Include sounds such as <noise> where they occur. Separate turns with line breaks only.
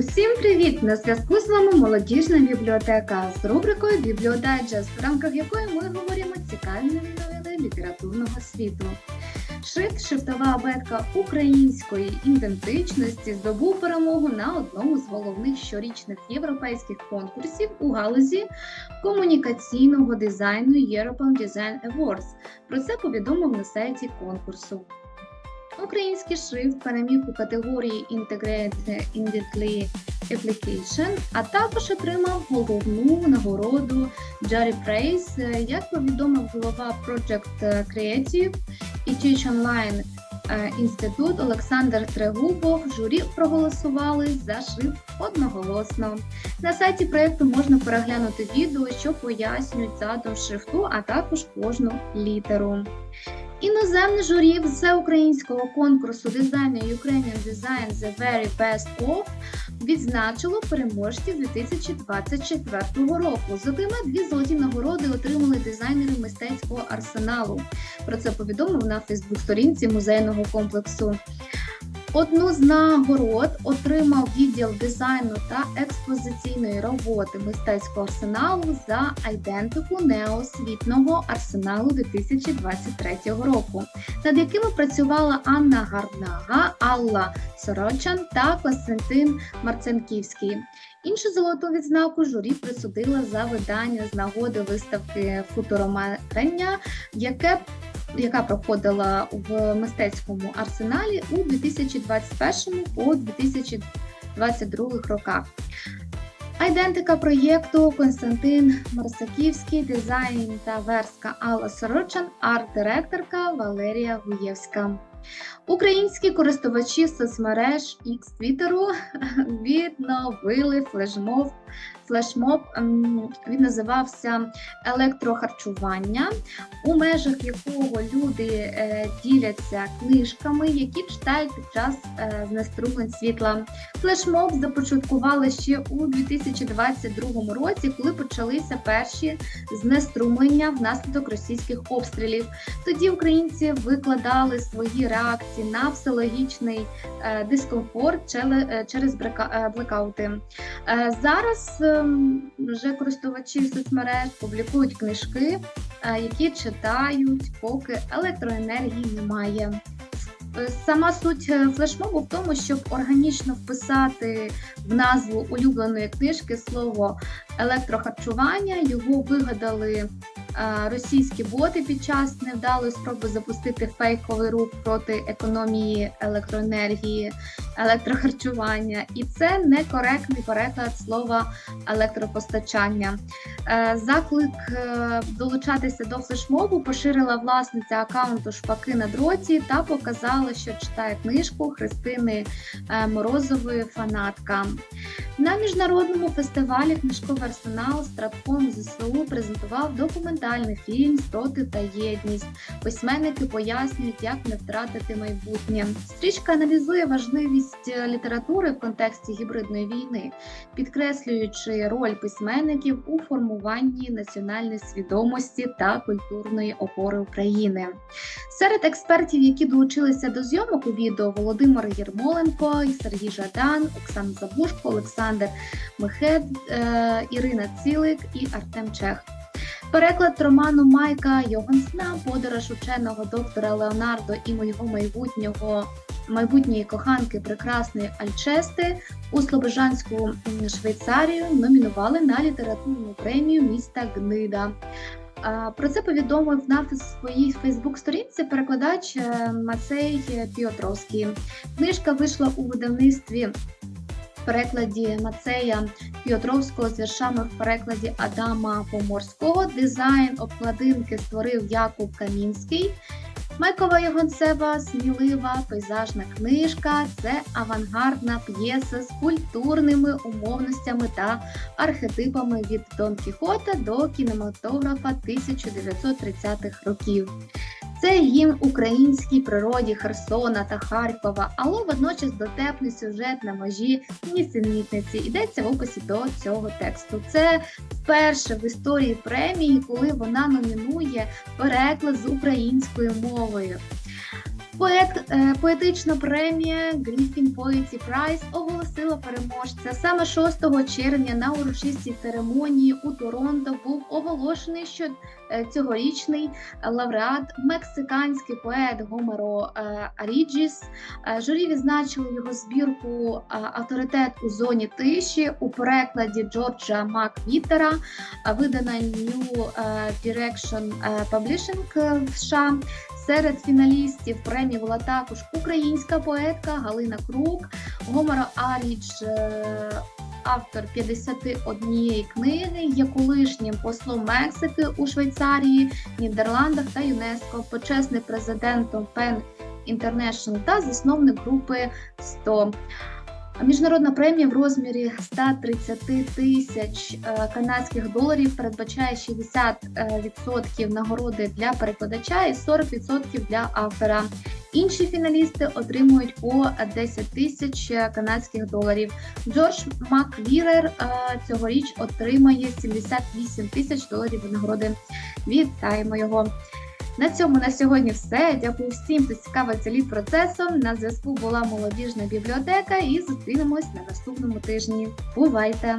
Усім привіт! На зв'язку з вами молодіжна бібліотека з рубрикою Бібліодайджест, в рамках якої ми говоримо цікаві новини літературного світу. Шрифт шрифтова абетка української ідентичності здобув перемогу на одному з головних щорічних європейських конкурсів у галузі комунікаційного дизайну European Design Awards. Про це повідомив на сайті конкурсу. Український шрифт переміг у категорії Integrated Indically Application, а також отримав головну нагороду Jury Prize. Як повідомив голова Project Creative і Teach Online е, інститут Олександр Трегубов, журі проголосували за шрифт одноголосно. На сайті проєкту можна переглянути відео, що пояснюють задум шрифту, а також кожну літеру. Іноземне журі всеукраїнського конкурсу дизайну Ukrainian Design The Very Best Of відзначило переможців 2024 року. Зокрема, дві золоті нагороди отримали дизайнери мистецького арсеналу. Про це повідомив на Фейсбук-сторінці музейного комплексу. Одну з нагород отримав відділ дизайну та експозиційної роботи мистецького арсеналу за айдентику неосвітного арсеналу 2023 року, над якими працювала Анна Гарнага, Алла Сорочан та Костянтин Марценківський. Іншу золоту відзнаку журі присудила за видання з нагоди виставки футуромарення, яке яка проходила в мистецькому арсеналі у 2021 по 2022 роках. Айдентика проєкту Константин Марсаківський, дизайн та верстка Алла Сорочан, арт-директорка Валерія Гуєвська. Українські користувачі соцмереж X Твіттеру <laughs> відновили флешмоб. Флешмоб він називався електрохарчування, у межах якого люди е, діляться книжками, які читають під час е, знеструмлень світла. Флешмоб започаткували ще у 2022 році, коли почалися перші знеструмлення внаслідок російських обстрілів. Тоді українці викладали свої реакції на психологічний е, дискомфорт через блекаути. Зараз ем, вже користувачі соцмереж публікують книжки, які читають, поки електроенергії немає. Е, сама суть е, флешмобу в тому, щоб органічно вписати в назву улюбленої книжки слово електрохарчування. Його вигадали російські боти під час невдалої спроби запустити фейковий рух проти економії електроенергії, електрохарчування, і це некоректний переклад слова електропостачання. Е, заклик е, долучатися до флешмобу поширила власниця аккаунту Шпаки на дроті та показала, що читає книжку Христини е, Морозової фанатка. На міжнародному фестивалі книжковий арсенал Стратфон ЗСУ презентував документальний фільм Спротив та єдність. Письменники пояснюють, як не втратити майбутнє. Стрічка аналізує важливість літератури в контексті гібридної війни, підкреслюючи роль письменників у формуванні національної свідомості та культурної опори України. Серед експертів, які долучилися до зйомок у відео, Володимир Єрмоленко, Сергій Жадан, Оксана Забушко, Олександр Мехед, е, Ірина Цілик і Артем Чех. Переклад роману Майка Йогансна, подорож ученого доктора Леонардо і моєго майбутнього майбутньої коханки прекрасної Альчести у Слобожанську Швейцарію номінували на літературну премію міста Гнида. Про це повідомив на своїй Фейсбук-сторінці перекладач е, Мацей Піотровський. Книжка вийшла у видавництві в перекладі Мацея Піотровського з віршами в перекладі Адама Поморського. Дизайн обкладинки створив Якуб Камінський. Майкова Ягонцева смілива пейзажна книжка це авангардна п'єса з культурними умовностями та архетипами від Дон Кіхота до кінематографа 1930-х років. Це гімн українській природі Херсона та Харкова, але водночас дотепний сюжет на межі нісенітниці. Йдеться в описі до цього тексту. Це вперше в історії премії, коли вона номінує переклад з українською мовою. Поет, е, поетична премія Griffin Poetry Prize оголосила переможця. Саме 6 червня на урочистій церемонії у Торонто був оголошений, що е, цьогорічний лауреат мексиканський поет Гомеро е, Аріджіс. Журі відзначило його збірку Авторитет у зоні тиші у перекладі Джорджа Маквітера, видана New Direction Publishing в США. Серед фіналістів премії була також українська поетка Галина Крук, Гомеро Арідж, е, автор 51 книги, є колишнім послом Мексики у Швейцарії, Нідерландах та ЮНЕСКО, почесний президентом Пен International та засновник групи 100. Міжнародна премія в розмірі 130 тисяч е, канадських доларів передбачає 60% нагороди для перекладача і 40% для автора. Інші фіналісти отримують по 10 тисяч канадських доларів. Джордж Маквірер е, цьогоріч отримає 78 тисяч доларів нагороди. Вітаємо його! На цьому на сьогодні все. Дякую всім, хто цікавиться літ процесом. На зв'язку була молодіжна бібліотека і зустрінемось на наступному тижні. Бувайте!